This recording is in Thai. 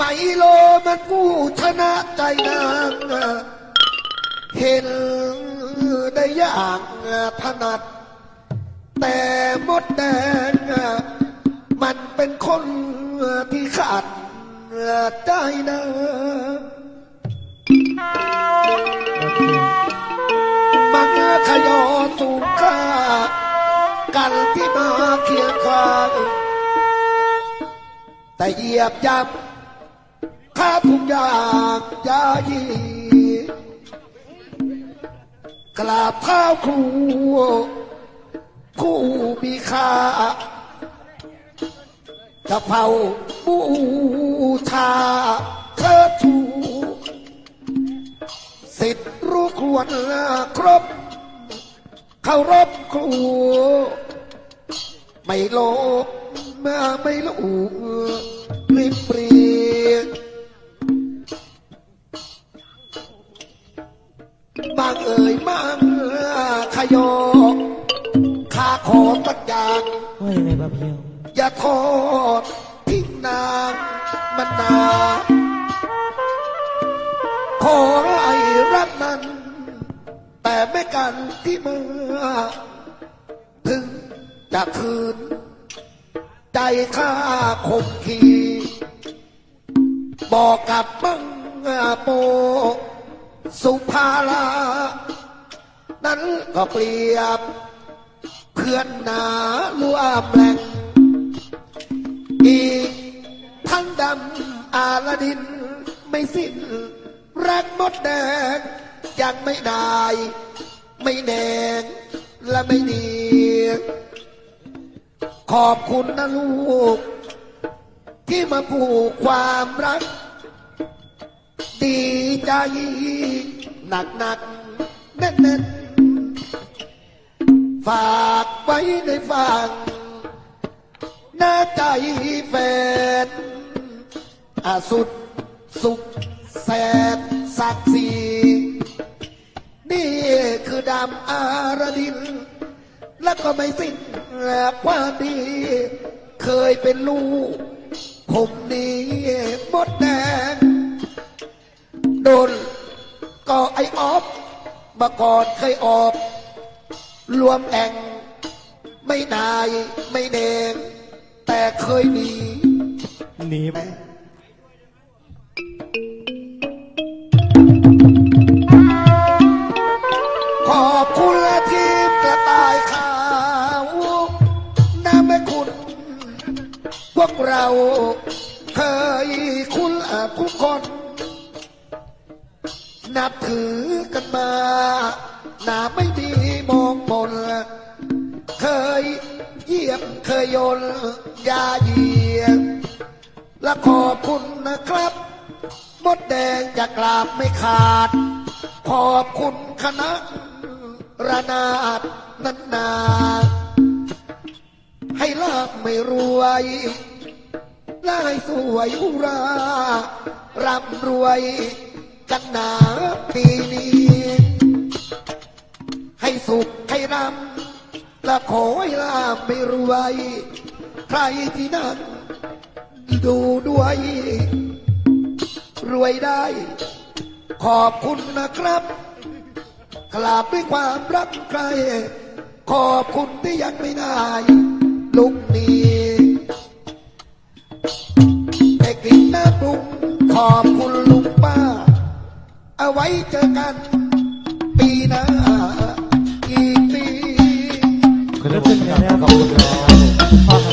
ไมโลมันผู้ชนะใจนางเห็นได้อย่างถนัด แต่มดแดงมันเป็นคนที่ขาดใจนะมันขยอสูงค่ากันที่มาเคียงข้างแต่เหยียบยับ ข้าทุกอย่างยายีกราบเท้าครูคู่มีค่าจะเผาบูชาเธอชูสิทธิ์รู้ควรครบเคารพครู ไม่โลภมาไม่ลูกางขยอข้าขอตักอย่างว่ายังไงบ้าเพียวอย่าทอดทิ้งนางมันนาขอให้รักมัน แต่ไม่กันที่เมื่อถึงจะคืน ใจข้าคงขีบอกกับบังโปสุภาลา นั้นก็เปรียบ เพื่อนหนาร่วแหล่งอีกทั้งดำอาลาดินไม่สิ้นรักมดแดงยังไม่ได้ ไม่แดงและไม่ดี ขอบคุณนะลูก ที่มาผูกความรัก ดีใจหนักหนัก ฝากไว้ในฟังหน้าใจแฟนอาสุดสุขแสนศักดิ์ศรีนี่คือดำอารดิน แล้วก็ไม่สิ้นความดี เคยเป็นลูกผมนี้มดแดงโดนก็ไอออฟมาก่อนเคยออก รวมแองไม่นายไม่แดงแต่เคยมีหนีไป ขอบคุณและทีมกระต่ายขาวน้ำแม่คุณ พวกเราเคยคุ้นทุกคน นับถือกันมา นาไม่มีมองมนเคยเยี่ยมเคยยนยาเยียมและขอบคุณนะครับมดแดงจะกราบไม่ขาด ขอบคุณคณะระนาดนันนาให้ลาบไม่รวยลายสวยอุรา ร่ำรวยกันหนาปีนี้ สุขให้รำและขอให้ลาบไม่รวย ใครที่นั่นดูด้วย รวยได้ ขอบคุณนะครับกราบด้วยความรักใคร ขอบคุณที่ยังไม่นายลุกนี้แต่กลิ่นน้ำปรุงขอบคุณลุงป้า เอาไว้เจอกัน ปีหน้า ขอบคุณครับ